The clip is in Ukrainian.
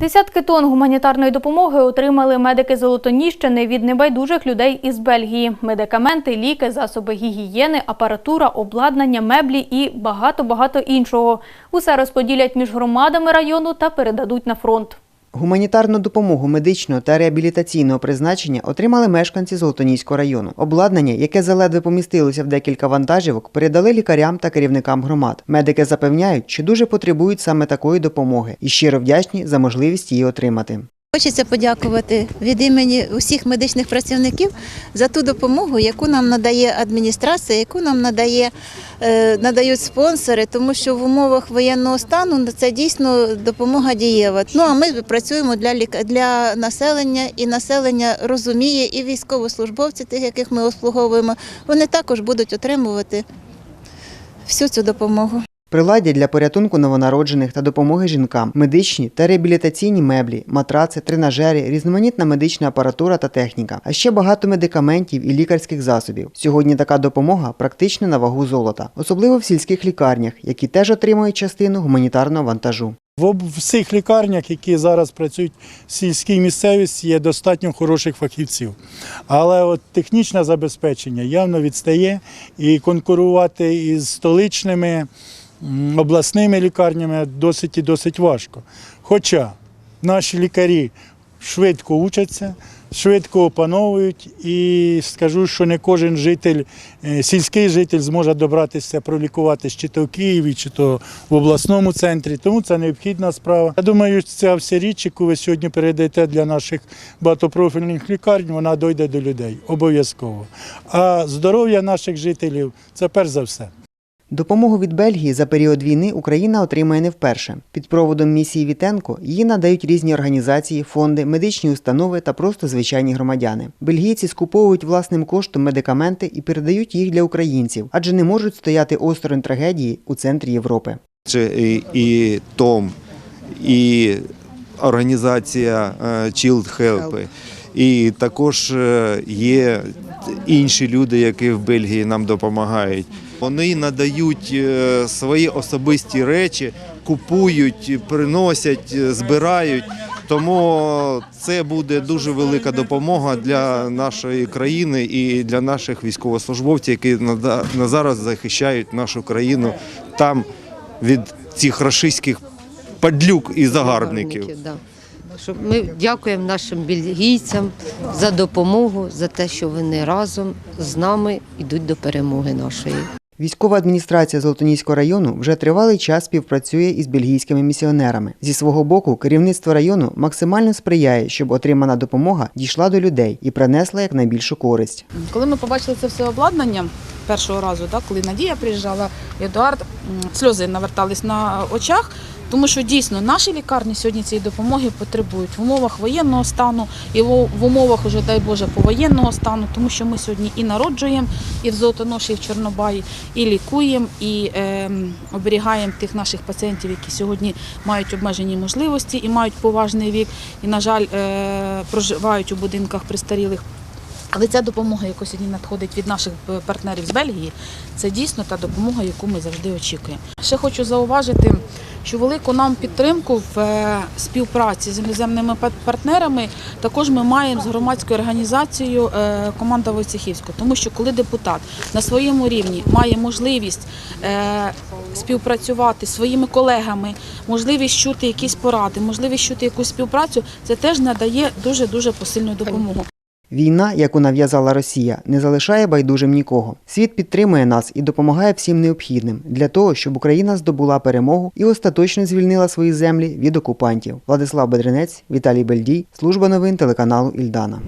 Десятки тонн гуманітарної допомоги отримали медики Золотоніщини від небайдужих людей із Бельгії. Медикаменти, ліки, засоби гігієни, апаратура, обладнання, меблі і багато-багато іншого. Усе розподілять між громадами району та передадуть на фронт. Гуманітарну допомогу медичного та реабілітаційного призначення отримали мешканці Золотоніського району. Обладнання, яке заледве помістилося в декілька вантажівок, передали лікарям та керівникам громад. Медики запевняють, що дуже потребують саме такої допомоги і щиро вдячні за можливість її отримати. Хочеться подякувати від імені усіх медичних працівників за ту допомогу, яку нам надає адміністрація, яку нам надає, е, надають спонсори, тому що в умовах воєнного стану це дійсно допомога дієва. Ну а ми працюємо для для населення, і населення розуміє, і військовослужбовці, тих, яких ми обслуговуємо, вони також будуть отримувати всю цю допомогу. Приладдя для порятунку новонароджених та допомоги жінкам, медичні та реабілітаційні меблі, матраци, тренажери, різноманітна медична апаратура та техніка, а ще багато медикаментів і лікарських засобів. Сьогодні така допомога практично на вагу золота, особливо в сільських лікарнях, які теж отримують частину гуманітарного вантажу. В всіх лікарнях, які зараз працюють в сільській місцевості, є достатньо хороших фахівців. Але от технічне забезпечення явно відстає і конкурувати із столичними обласними лікарнями досить і досить важко. Хоча наші лікарі швидко учаться, швидко опановують, і скажу, що не кожен житель, е, сільський житель зможе добратися пролікуватись чи то в Києві, чи то в обласному центрі. Тому це необхідна справа. Я думаю, ця вся річ, яку ви сьогодні передаєте для наших багатопрофільних лікарень, вона дойде до людей обов'язково. А здоров'я наших жителів це перш за все. Допомогу від Бельгії за період війни Україна отримує не вперше. Під проводом місії Вітенко її надають різні організації, фонди, медичні установи та просто звичайні громадяни. Бельгійці скуповують власним коштом медикаменти і передають їх для українців, адже не можуть стояти осторонь трагедії у центрі Європи. Це і, і Том, і організація е, Child Help, і також е, є інші люди, які в Бельгії нам допомагають. Вони надають е, свої особисті речі, купують, приносять, е, збирають. Тому це буде дуже велика допомога для нашої країни і для наших військовослужбовців, які на на зараз захищають нашу країну там від цих рашистських падлюк і загарбників. Ми дякуємо нашим бельгійцям за допомогу, за те, що вони разом з нами йдуть до перемоги нашої. Військова адміністрація Золотоніського району вже тривалий час співпрацює із бельгійськими місіонерами. Зі свого боку, керівництво району максимально сприяє, щоб отримана допомога дійшла до людей і принесла якнайбільшу користь. Коли ми побачили це все обладнання першого разу, коли Надія приїжджала, Едуард, сльози навертались на очах, тому що дійсно наші лікарні сьогодні цієї допомоги потребують в умовах воєнного стану і в умовах уже, дай Боже, повоєнного стану, тому що ми сьогодні і народжуємо, і в Золотоноші, і в Чорнобаї, і лікуємо, і е, оберігаємо тих наших пацієнтів, які сьогодні мають обмежені можливості і мають поважний вік, і, на жаль, е, проживають у будинках престарілих. Але ця допомога, яка сьогодні надходить від наших е, партнерів з Бельгії, це дійсно та допомога, яку ми завжди очікуємо. Ще хочу зауважити, що велику нам підтримку в е, співпраці з іноземними партнерами також ми маємо з громадською організацією е, команда Войцехівська. Тому що коли депутат на своєму рівні має можливість співпрацювати зі своїми колегами, можливість чути якісь поради, можливість чути якусь співпрацю, це теж надає дуже дуже посильну допомогу. Війна, яку нав'язала Росія, не залишає байдужим нікого. Світ підтримує нас і допомагає всім необхідним для того, щоб Україна здобула перемогу і остаточно звільнила свої землі від окупантів. Владислав Бедренець, Віталій Бельдій, служба новин телеканалу Ільдана.